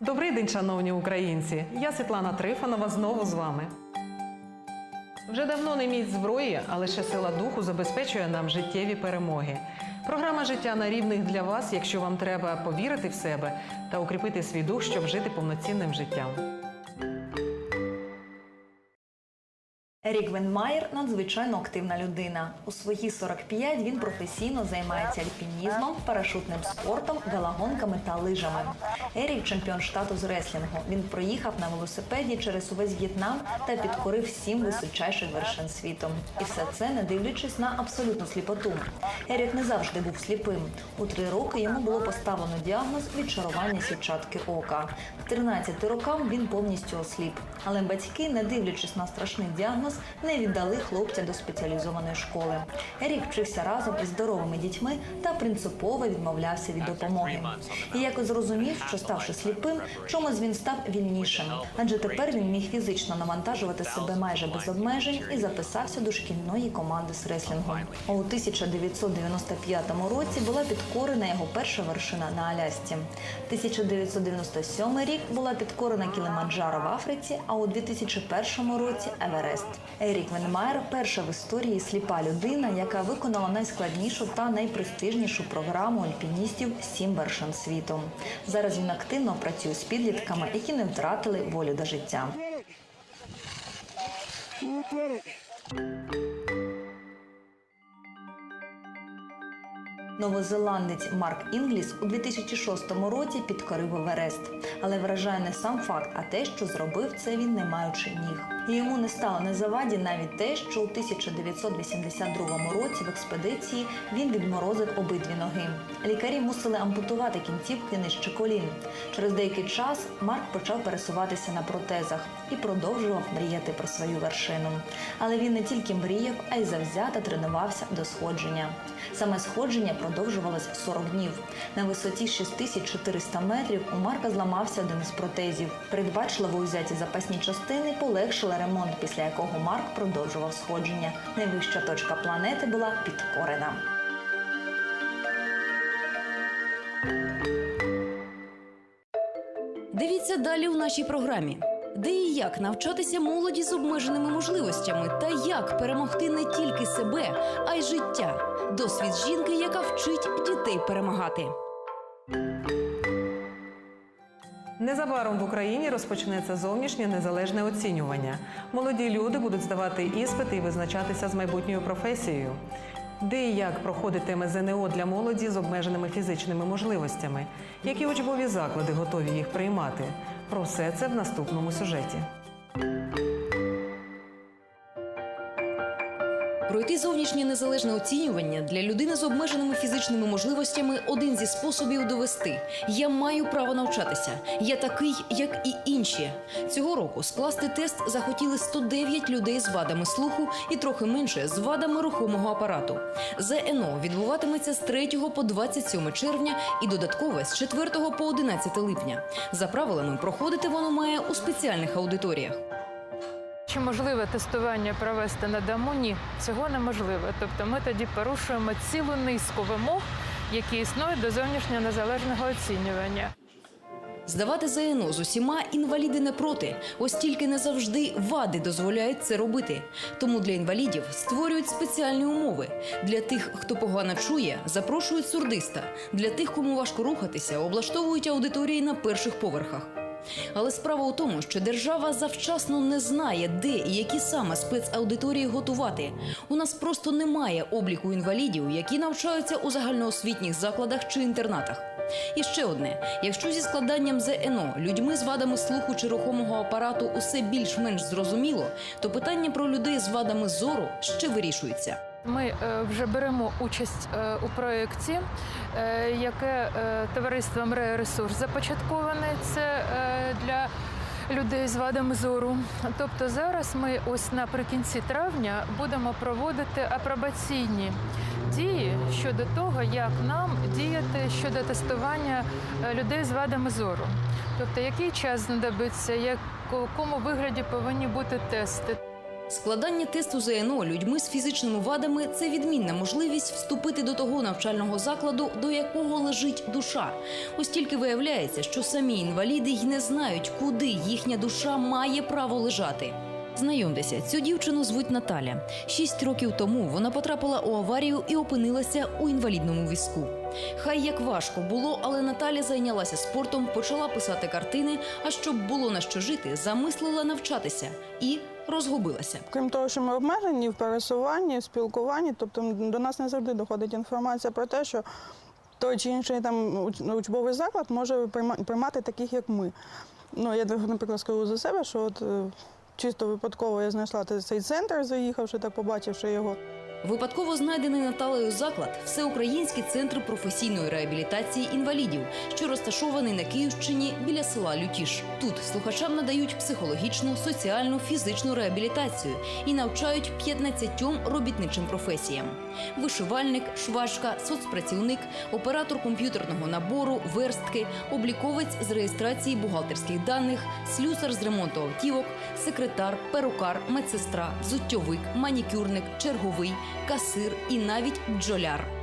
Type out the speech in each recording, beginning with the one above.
Добрий день, шановні українці! Я Світлана Трифонова знову з вами. Вже давно не міць зброї, а лише сила духу забезпечує нам життєві перемоги. Програма життя на рівних для вас, якщо вам треба повірити в себе та укріпити свій дух, щоб жити повноцінним життям. Ерік Венмаєр надзвичайно активна людина. У свої 45 він професійно займається альпінізмом, парашутним спортом, велогонками та лижами. Ерік чемпіон штату з реслінгу. Він проїхав на велосипеді через увесь В'єтнам та підкорив сім височайших вершин світу. І все це не дивлячись на абсолютну сліпоту. Ерік не завжди був сліпим. У три роки йому було поставлено діагноз відчарування сітчатки ока. К 13 рокам він повністю осліп. Але батьки, не дивлячись на страшний діагноз, не віддали хлопця до спеціалізованої школи. Ерік вчився разом із здоровими дітьми та принципово відмовлявся від допомоги. І якось зрозумів, що ставши сліпим, чомусь він став вільнішим, адже тепер він міг фізично навантажувати себе майже без обмежень і записався до шкільної команди з реслінгу. У 1995 році була підкорена його перша вершина на Алясці. 1997 рік була підкорена Кілиманджаро в Африці, а у 2001 році Еверест. Ерік Венмайер перша в історії сліпа людина, яка виконала найскладнішу та найпрестижнішу програму альпіністів сім вершин світу. Зараз він активно працює з підлітками, які не втратили волю до життя. Новозеландець Марк Інгліс у 2006 році підкорив Еверест. Але вражає не сам факт, а те, що зробив це він не маючи ніг. І йому не стало на заваді навіть те, що у 1982 році в експедиції він відморозив обидві ноги. Лікарі мусили ампутувати кінцівки нижче колін. Через деякий час Марк почав пересуватися на протезах і продовжував мріяти про свою вершину. Але він не тільки мріяв, а й завзято тренувався до сходження. Саме сходження продовжувалось 40 днів. На висоті 6400 метрів у Марка зламався один із протезів. Передбачливо узяті запасні частини полегшили ремонт, після якого Марк продовжував сходження. Найвища точка планети була підкорена. Дивіться далі у нашій програмі. Де і як навчатися молоді з обмеженими можливостями та як перемогти не тільки себе, а й життя. Досвід жінки, яка вчить дітей перемагати. Незабаром в Україні розпочнеться зовнішнє незалежне оцінювання. Молоді люди будуть здавати іспити і визначатися з майбутньою професією. Де і як проходитиме ЗНО для молоді з обмеженими фізичними можливостями? Які учбові заклади готові їх приймати? Про все це в наступному сюжеті. Пройти зовнішнє незалежне оцінювання для людини з обмеженими фізичними можливостями один зі способів довести: я маю право навчатися. Я такий, як і інші. Цього року скласти тест захотіли 109 людей з вадами слуху і трохи менше з вадами рухомого апарату. ЗНО відбуватиметься з 3 по 27 червня і додаткове з 4 по 11 липня. За правилами проходити воно має у спеціальних аудиторіях. Чи можливе тестування провести на дому? Ні, цього неможливо. Тобто ми тоді порушуємо цілу низку вимог, які існують до зовнішнього незалежного оцінювання. Здавати ЗНО з усіма інваліди не проти, ось тільки не завжди вади дозволяють це робити. Тому для інвалідів створюють спеціальні умови. Для тих, хто погано чує, запрошують сурдиста. Для тих, кому важко рухатися, облаштовують аудиторії на перших поверхах. Але справа у тому, що держава завчасно не знає, де і які саме спецаудиторії готувати. У нас просто немає обліку інвалідів, які навчаються у загальноосвітніх закладах чи інтернатах. І ще одне: якщо зі складанням ЗНО людьми з вадами слуху чи рухомого апарату усе більш-менш зрозуміло, то питання про людей з вадами зору ще вирішується. Ми е, вже беремо участь е, у проєкті, е, яке товариством «Реа Ресурс започатковане. Це для людей з вадами зору. Тобто зараз ми ось наприкінці травня будемо проводити апробаційні дії щодо того, як нам діяти щодо тестування людей з вадами зору. Тобто, який час знадобиться, у якому вигляді повинні бути тести. Складання тесту ЗНО людьми з фізичними вадами це відмінна можливість вступити до того навчального закладу, до якого лежить душа. Ось тільки виявляється, що самі інваліди й не знають, куди їхня душа має право лежати. Знайомтеся, цю дівчину звуть Наталя. Шість років тому вона потрапила у аварію і опинилася у інвалідному візку. Хай як важко було, але Наталя зайнялася спортом, почала писати картини. А щоб було на що жити, замислила навчатися і розгубилася. Крім того, що ми обмежені в пересуванні, в спілкуванні, тобто до нас не завжди доходить інформація про те, що той чи інший там уч- учбовий заклад може прийма- приймати таких, як ми. Ну, я, наприклад, скажу за себе, що от е, чисто випадково я знайшла цей центр, заїхавши, так побачивши його. Випадково знайдений Наталею заклад Всеукраїнський центр професійної реабілітації інвалідів, що розташований на Київщині біля села Лютіш. Тут слухачам надають психологічну, соціальну, фізичну реабілітацію і навчають 15 робітничим професіям: вишивальник, швачка, соцпрацівник, оператор комп'ютерного набору, верстки, обліковець з реєстрації бухгалтерських даних, слюсар з ремонту автівок, секретар, перукар, медсестра, взуттєвик, манікюрник, черговий, касир і навіть бджоляр.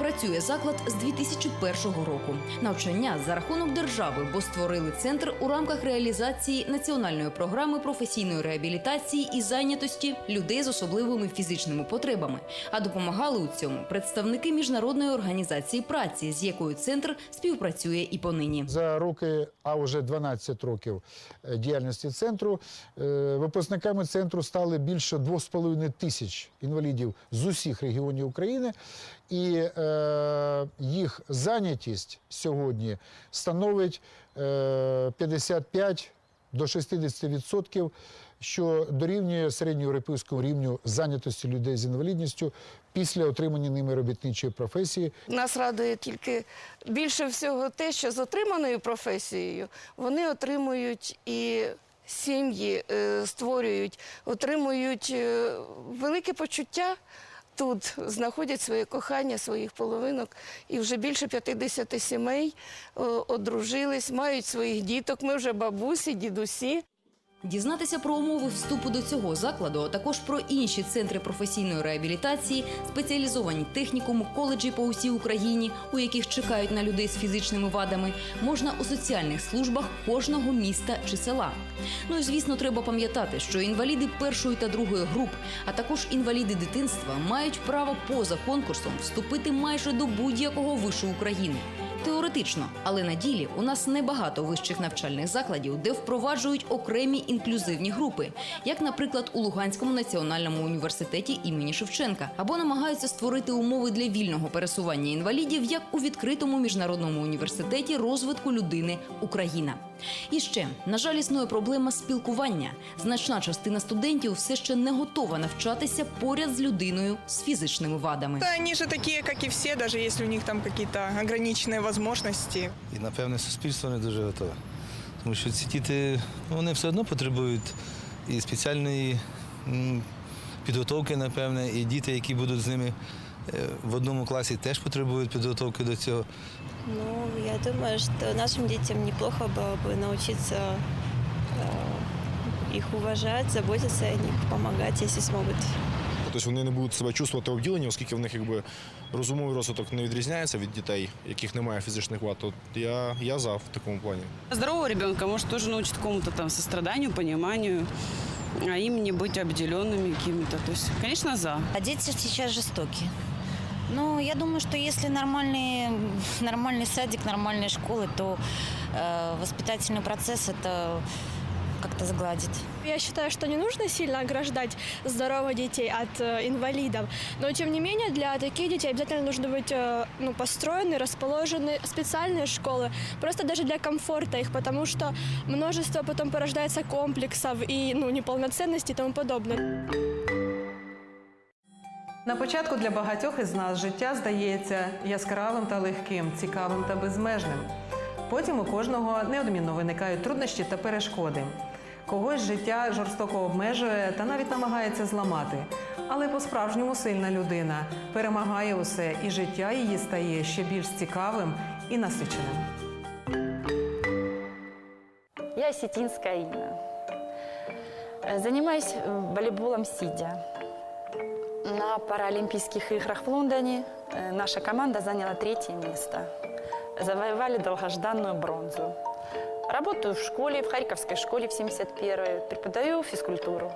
Працює заклад з 2001 року. Навчання за рахунок держави, бо створили центр у рамках реалізації національної програми професійної реабілітації і зайнятості людей з особливими фізичними потребами. А допомагали у цьому представники міжнародної організації праці, з якою центр співпрацює і понині. За роки, а вже 12 років е, діяльності центру, е, випускниками центру стали більше 2,5 тисяч інвалідів з усіх регіонів України. І е, їх зайнятість сьогодні становить е, 55 до 60%, що дорівнює середньоєвропейському рівню зайнятості людей з інвалідністю після отримання ними робітничої професії. Нас радує тільки більше всього те, що з отриманою професією вони отримують і сім'ї е, створюють, отримують е, велике почуття. Тут знаходять своє кохання, своїх половинок, і вже більше 50 сімей е, одружились, мають своїх діток. Ми вже бабусі, дідусі. Дізнатися про умови вступу до цього закладу, а також про інші центри професійної реабілітації, спеціалізовані технікуми, коледжі по усій Україні, у яких чекають на людей з фізичними вадами, можна у соціальних службах кожного міста чи села. Ну і звісно, треба пам'ятати, що інваліди першої та другої груп, а також інваліди дитинства мають право поза конкурсом вступити майже до будь-якого вишу України. Теоретично, але на ділі у нас небагато вищих навчальних закладів, де впроваджують окремі інклюзивні групи, як, наприклад, у Луганському національному університеті імені Шевченка, або намагаються створити умови для вільного пересування інвалідів, як у відкритому міжнародному університеті розвитку людини Україна. І ще на жаль, існує проблема спілкування. Значна частина студентів все ще не готова навчатися поряд з людиною з фізичними вадами. Да, они же такие, как и все, даже если у них там какие-то ограниченные возможности. І напевне суспільство не дуже готове. Тому що ці діти ну, вони все одно потребують і спеціальної м, підготовки, напевне, і діти, які будуть з ними е, в одному класі, теж потребують підготовки до цього. Ну, я думаю, что нашим детям неплохо было бы научиться э, их уважать, заботиться о них, помогать, если смогут. Тобто вони не будуть себе чувствувати обділені, оскільки в них якби розумовий розвиток не відрізняється від дітей, яких немає фізичних вад. То я, я за в такому плані. Здорового ребенка может тоже научить какому-то там состраданию, пониманию, а им не быть обделенными какими-то. То есть, конечно, за. А дети сейчас жестокие. Ну, я думаю, что если нормальный, нормальный садик, нормальные школы, то э, воспитательный процесс это как-то сгладит. Я считаю, что не нужно сильно ограждать здоровых детей от э, инвалидов, но тем не менее для таких детей обязательно нужно быть э, ну, построены, расположены специальные школы, просто даже для комфорта их, потому что множество потом порождается комплексов и ну, неполноценности и тому подобное. На початку для багатьох із нас життя здається яскравим та легким, цікавим та безмежним. Потім у кожного неодмінно виникають труднощі та перешкоди. Когось життя жорстоко обмежує та навіть намагається зламати. Але по-справжньому сильна людина перемагає усе, і життя її стає ще більш цікавим і насиченим. Я осетинская Инна. Э, Занимаюсь э, волейболом сидя. На Паралимпийских играх в Лондоне э, наша команда заняла третье место. Завоевали долгожданную бронзу. Работаю в школе, в Харьковской школе в 71-й. Преподаю физкультуру.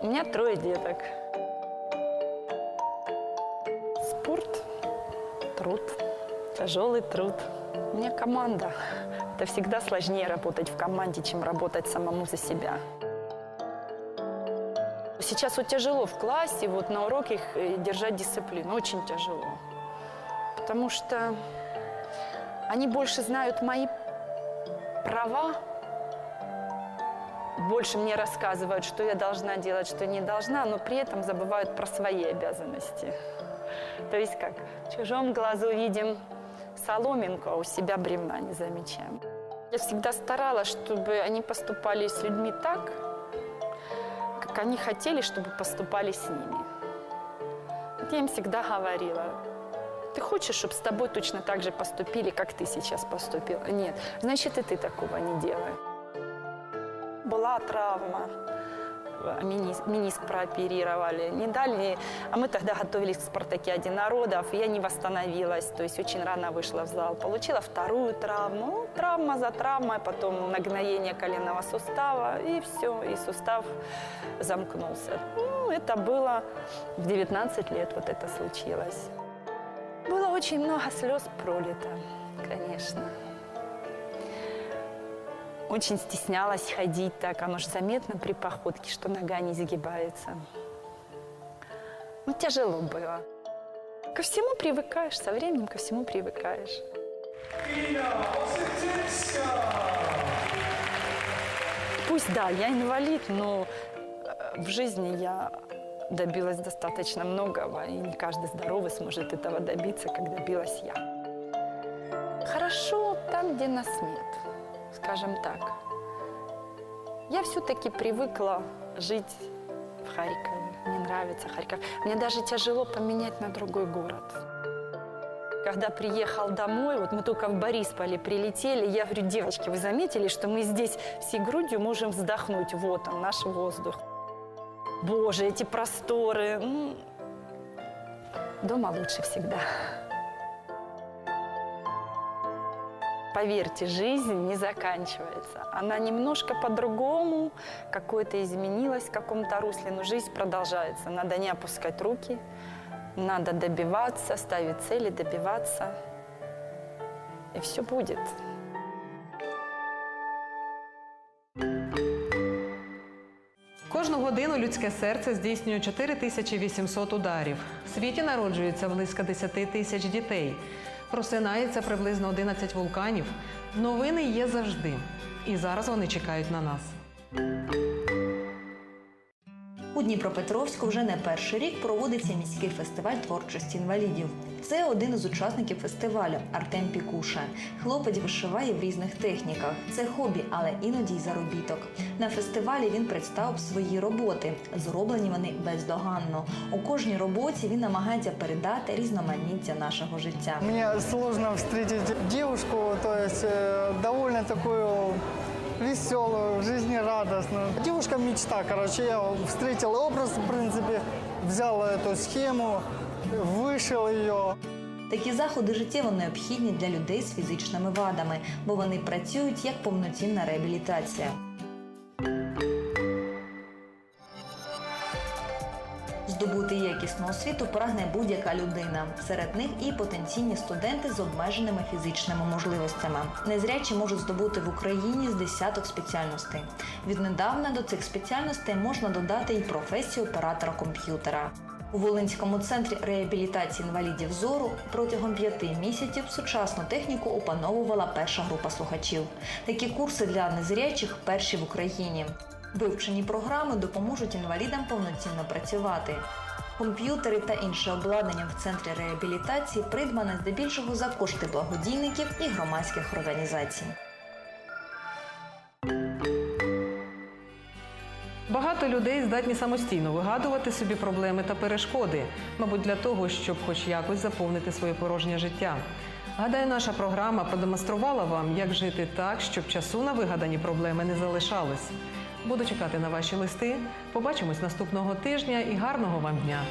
У меня трое деток. Спорт, труд, тяжелый труд. У меня команда. Это всегда сложнее работать в команде, чем работать самому за себя. Сейчас вот тяжело в классе, вот на уроках э, держать дисциплину, очень тяжело. Потому что они больше знают мои права, больше мне рассказывают, что я должна делать, что не должна, но при этом забывают про свои обязанности. То есть как, в чужом глазу видим соломинку, а у себя бревна не замечаем. Я всегда старалась, чтобы они поступали с людьми так, как они хотели, чтобы поступали с ними. Я им всегда говорила, ты хочешь, чтобы с тобой точно так же поступили, как ты сейчас поступил? Нет, значит и ты такого не делай. Была травма, минис- миниск прооперировали, не дали, а мы тогда готовились к спартакиаде народов, и я не восстановилась, то есть очень рано вышла в зал, получила вторую травму, Ну, травма за травмой, потом нагноение коленного сустава, и все, и сустав замкнулся. Ну, это было в 19 лет вот это случилось. Было очень много слез пролито, конечно. Очень стеснялась ходить так, оно же заметно при походке, что нога не загибается. Ну, тяжело было. Ко всему привыкаешь, со временем ко всему привыкаешь. Пусть, да, я инвалид, но э, в жизни я добилась достаточно многого, и не каждый здоровый сможет этого добиться, как добилась я. Хорошо там, где нас нет, скажем так. Я все-таки привыкла жить в Харькове. Мне нравится Харьков. Мне даже тяжело поменять на другой город. Когда приехал домой, вот мы только в Борисполе прилетели, я говорю, девочки, вы заметили, что мы здесь всей грудью можем вздохнуть? Вот он, наш воздух. Боже, эти просторы. Дома лучше всегда. Поверьте, жизнь не заканчивается. Она немножко по-другому, какое-то изменилась в каком-то русле, но жизнь продолжается. Надо не опускать руки, надо добиваться, ставить цели, добиваться. И все будет. Годину людське серце здійснює 4800 ударів. В світі народжується близько 10 тисяч дітей. Просинається приблизно 11 вулканів. Новини є завжди. І зараз вони чекають на нас. У Дніпропетровську вже не перший рік проводиться міський фестиваль творчості інвалідів. Це один із учасників фестивалю Артем Пікуша. Хлопець вишиває в різних техніках. Це хобі, але іноді й заробіток. На фестивалі він представив свої роботи. Зроблені вони бездоганно. У кожній роботі він намагається передати різноманіття нашого життя. Мне сложно встретить девушку, то есть э, довольно в жизни радостную. Девушка мечта, короче, я встретил образ, в принципе, взял эту схему, вышил ее. Такі заходи життєво необхідні для людей з фізичними вадами, бо вони працюють як повноцінна реабілітація. Освіту прагне будь-яка людина. Серед них і потенційні студенти з обмеженими фізичними можливостями. Незрячі можуть здобути в Україні з десяток спеціальностей. Віднедавна до цих спеціальностей можна додати і професію оператора комп'ютера. У Волинському центрі реабілітації інвалідів зору протягом п'яти місяців сучасну техніку опановувала перша група слухачів. Такі курси для незрячих перші в Україні. Вивчені програми допоможуть інвалідам повноцінно працювати. Комп'ютери та інше обладнання в центрі реабілітації придбане здебільшого за кошти благодійників і громадських організацій. Багато людей здатні самостійно вигадувати собі проблеми та перешкоди, мабуть, для того, щоб хоч якось заповнити своє порожнє життя. Гадаю, наша програма продемонструвала вам, як жити так, щоб часу на вигадані проблеми не залишалось. Буду чекати на ваші листи. Побачимось наступного тижня і гарного вам дня!